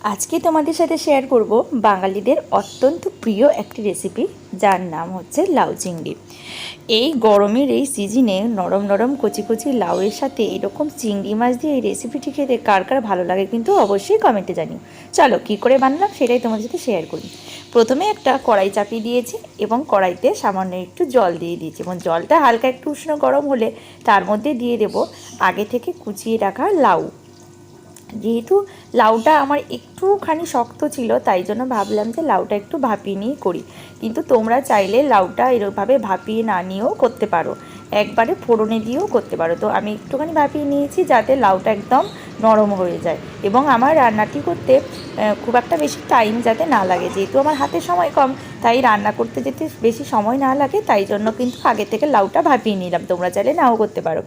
আজকে তোমাদের সাথে শেয়ার করব বাঙালিদের অত্যন্ত প্রিয় একটি রেসিপি যার নাম হচ্ছে লাউ চিংড়ি। এই গরমের এই সিজনে নরম নরম কচি কচি লাউয়ের সাথে এরকম চিংড়ি মাছ দিয়ে এই রেসিপিটি খেতে কার কার ভালো লাগে কিন্তু অবশ্যই কমেন্টে জানিও। চলো কী করে বানালাম সেটাই তোমাদের সাথে শেয়ার করি। প্রথমে একটা কড়াই চাপিয়ে দিয়েছি এবং কড়াইতে সামান্য একটু জল দিয়ে দিয়েছি এবং জলটা হালকা একটু উষ্ণ গরম হলে তার মধ্যে দিয়ে দেব আগে থেকে কুচিয়ে রাখা লাউ। যেহেতু লাউটা আমার একটুখানি শক্ত ছিল, তাই জন্য ভাবলাম যে লাউটা একটু ভাপিয়ে নিয়েই করি। কিন্তু তোমরা চাইলে লাউটা এরকমভাবে ভাপিয়ে না নিয়েও করতে পারো। একবারে ফোড়নে দিয়েও করতে পারো। তো আমি একটুখানি ভাপিয়ে নিয়েছি যাতে লাউটা একদম নরম হয়ে যায়। এবং আমার রান্নাটি করতে খুব একটা বেশি টাইম যাতে না লাগে। যেহেতু আমার হাতে সময় কম, তাই রান্না করতে যেতে বেশি সময় না লাগে, তাই জন্য কিন্তু আগে থেকে লাউটা ভাপিয়ে নিলাম। তোমরা চাইলে নাও করতে পারো।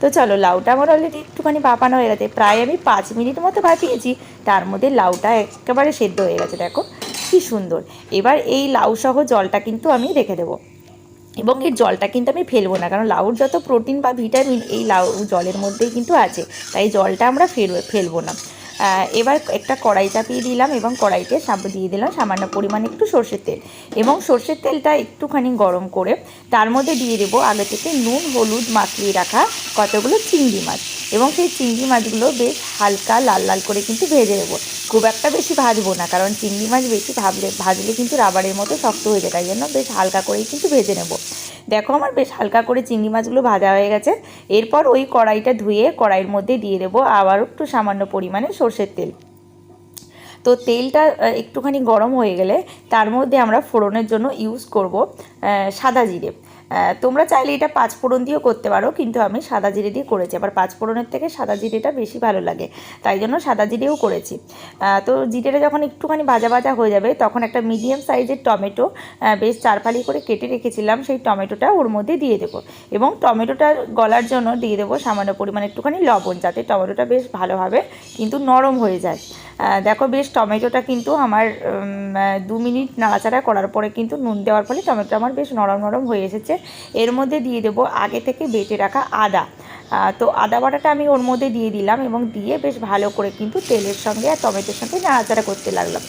তো চলো, লাউটা আমার অলরেডি একটুখানি ভাপানো হয়ে গেছে। প্রায় আমি পাঁচ মিনিট মতো ভাপিয়েছি। তার মধ্যে লাউটা একেবারে সেদ্ধ হয়ে গেছে। দেখো, কি সুন্দর। এবার এই লাউ সহ জলটা কিন্তু আমি রেখে দেবো। এবং এর জলটা কিন্তু আমি ফেলব না, কারণ লাউর যত প্রোটিন বা ভিটামিন এই লাউ জলের মধ্যেই কিন্তু আছে, তাই জলটা আমরা ফেলব ফেলব না। এবার একটা কড়াই চাপিয়ে দিলাম এবং কড়াইতে দিয়ে দিলাম সামান্য পরিমাণে একটু সর্ষের তেল। এবং সর্ষের তেলটা একটুখানি গরম করে তার মধ্যে দিয়ে দেবো আগে থেকে নুন, হলুদ মাখিয়ে রাখা কতগুলো চিংড়ি মাছ। এবং সেই চিংড়ি মাছগুলো বেশ হালকা লাল লাল করে কিন্তু ভেজে দেবো খুব একটা বেশি ভাজবো না, কারণ চিংড়ি মাছ বেশি ভাবলে ভাজলে কিন্তু রাবারের মতো শক্ত হয়ে যায়, তাই জন্য বেশ হালকা করেই কিন্তু ভেজে নেব। দেখো আমার বেশ হালকা করে চিংড়ি মাছগুলো ভাজা হয়ে গেছে। এরপর ওই কড়াইটা ধুয়ে কড়াইয়ের মধ্যে দিয়ে দেবো আবার একটু সামান্য পরিমাণে সর্ষের তেল। তো তেলটা একটুখানি গরম হয়ে গেলে তার মধ্যে আমরা ফোড়নের জন্য ইউজ করব সাদা জিরে। তোমরা চাইলে এটা পাঁচ ফোড়ন দিয়েও করতে পারো, কিন্তু আমি সাদা জিরে দিয়ে করেছি। আবার পাঁচ ফোড়নের থেকে সাদা জিরেটা বেশি ভালো লাগে, তাই জন্য সাদা জিরেও করেছি। তো জিরেটা যখন একটুখানি ভাজা ভাজা হয়ে যাবে, তখন একটা মিডিয়াম সাইজের টমেটো বেশ চারফালি করে কেটে রেখেছিলাম, সেই টমেটোটা ওর মধ্যে দিয়ে দেবো। এবং টমেটোটা গলার জন্য দিয়ে দেবো সামান্য পরিমাণে একটুখানি লবণ, যাতে টমেটোটা বেশ ভালোভাবে কিন্তু নরম হয়ে যায়। দেখো বেশ টমেটোটা কিন্তু আমার দু মিনিট নাড়াচাড়া করার পরে কিন্তু নুন দেওয়ার ফলে টমেটো আমার বেশ নরম নরম হয়ে এসেছে। এর মধ্যে দিয়ে দেবো আগে থেকে বেটে রাখা আদা। তো আদা বাটাটা আমি ওর মধ্যে দিয়ে দিলাম এবং দিয়ে বেশ ভালো করে কিন্তু তেলের সঙ্গে আর টমেটোর সঙ্গে নাড়াচাড়া করতে লাগলাম।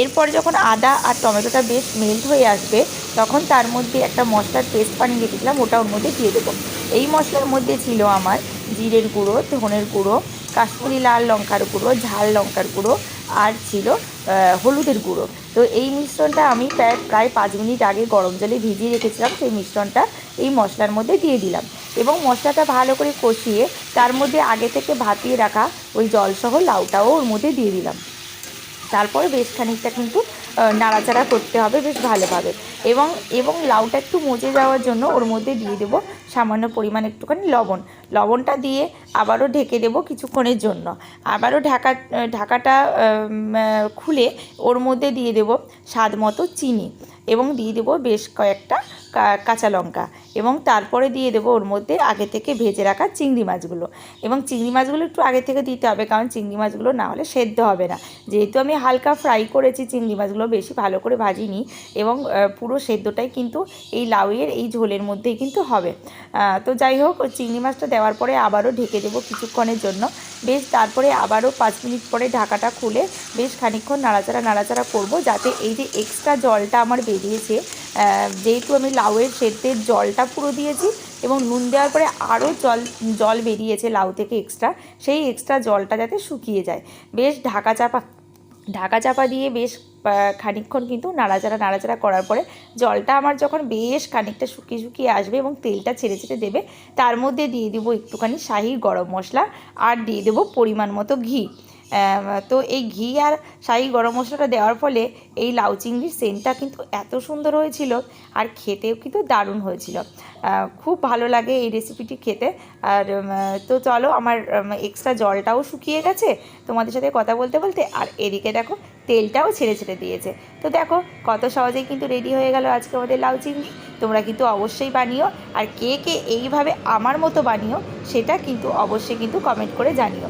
এরপর যখন আদা আর টমেটোটা বেশ মেল্ট হয়ে আসবে, তখন তার মধ্যে একটা মশলার পেস্ট বানিয়ে রেখেছিলাম ওটা ওর মধ্যে দিয়ে দেবো। এই মশলার মধ্যে ছিল আমার জিরের গুঁড়ো, ধনের গুঁড়ো, কাশ্মীরি লাল লঙ্কার গুঁড়ো, ঝাল লঙ্কার গুঁড়ো আর ছিল হলুদের গুঁড়ো। তো এই মিশ্রণটা আমি প্রায় প্রায় পাঁচ মিনিট আগে গরম জলে ভিজিয়ে রেখেছিলাম, সেই মিশ্রণটা এই মশলার মধ্যে দিয়ে দিলাম। এবং মশলাটা ভালো করে কষিয়ে তার মধ্যে আগে থেকে ভাতিয়ে রাখা ওই জলসহ লাউটাও ওর মধ্যে দিয়ে দিলাম। তারপরে বেশ খানিকটা কিন্তু নাড়াচাড়া করতে হবে বেশ ভালোভাবে। এবং এবং লাউটা একটু মজে যাওয়ার জন্য ওর মধ্যে দিয়ে দেবো সামান্য পরিমাণ একটুখানি লবণ। লবণটা দিয়ে আবারও ঢেকে দেবো কিছুক্ষণের জন্য। আবারও ঢাকা, ঢাকাটা খুলে ওর মধ্যে দিয়ে দেব স্বাদ মতো চিনি। এবং দিয়ে দেবো বেশ কয়েকটা কাঁচা লঙ্কা এবং তারপরে দিয়ে দেবো ওর মধ্যে আগে থেকে ভেজে রাখা চিংড়ি মাছগুলো। এবং চিংড়ি মাছগুলো একটু আগে থেকে দিতে হবে, কারণ চিংড়ি মাছগুলো না হলে সেদ্ধ হবে না। যেহেতু আমি হালকা ফ্রাই করেছি চিংড়ি মাছগুলো, বেশি ভালো করে ভাজিনি এবং পুরো সেদ্ধটাই কিন্তু এই লাউয়ের এই ঝোলের মধ্যেই কিন্তু হবে। তো যাই হোক চিংড়ি মাছটা দেওয়ার পরে আবারও ঢেকে দেবো কিছুক্ষণের জন্য। বেশ, তারপরে আবারও পাঁচ মিনিট পরে ঢাকাটা খুলে বেশ খানিক্ষণ নাড়াচাড়া নাড়াচাড়া করব, যাতে এই যে এক্সট্রা জলটা আমার বেরিয়েছে যেহেতু আমি লাউয়ের সেদ্ধের জলটা পুরো দিয়েছি এবং নুন দেওয়ার পরে আরও জল জল বেরিয়েছে লাউ থেকে এক্সট্রা সেই এক্সট্রা জলটা যাতে শুকিয়ে যায়। বেশ ঢাকা চাপা ঢাকা চাপা দিয়ে বেশ খানিকক্ষণ কিন্তু নাড়াচাড়া নাড়াচাড়া করার পরে জলটা আমার যখন বেশ খানিকটা শুকিয়ে শুকিয়ে আসবে এবং তেলটা ছেড়ে ছেড়ে দেবে, তার মধ্যে দিয়ে দেবো একটুখানি শাহি গরম মশলা আর দিয়ে দেবো পরিমাণ মতো ঘি। তো এই ঘি আর শাহি গরম মশলাটা দেওয়ার ফলে এই লাউ চিংড়ির সেন্টটা কিন্তু এত সুন্দর হয়েছিল আর খেতেও কিন্তু দারুণ হয়েছিল। খুব ভালো লাগে এই রেসিপিটি খেতে। আর তো চলো আমার এক্সট্রা জলটাও শুকিয়ে গেছে তোমাদের সাথে কথা বলতে বলতে। আর এদিকে দেখো তেলটাও ছেড়ে ছেড়ে দিয়েছে। তো দেখো কত সহজেই কিন্তু রেডি হয়ে গেল আজকে আমাদের লাউ চিংড়ি। তোমরা কিন্তু অবশ্যই বানিও। আর কে কে এইভাবে আমার মতো বানিও সেটা কিন্তু অবশ্যই কিন্তু কমেন্ট করে জানিও।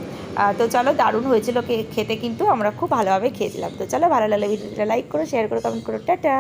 তো চলো দারুণ হয়েছিল খেতে কিন্তু আমরা খুব ভালোভাবে খেয়েছিলাম তো চলো ভালো লাগলে ভিডিওটা লাইক করো শেয়ার করো কমেন্ট করো, টাটা।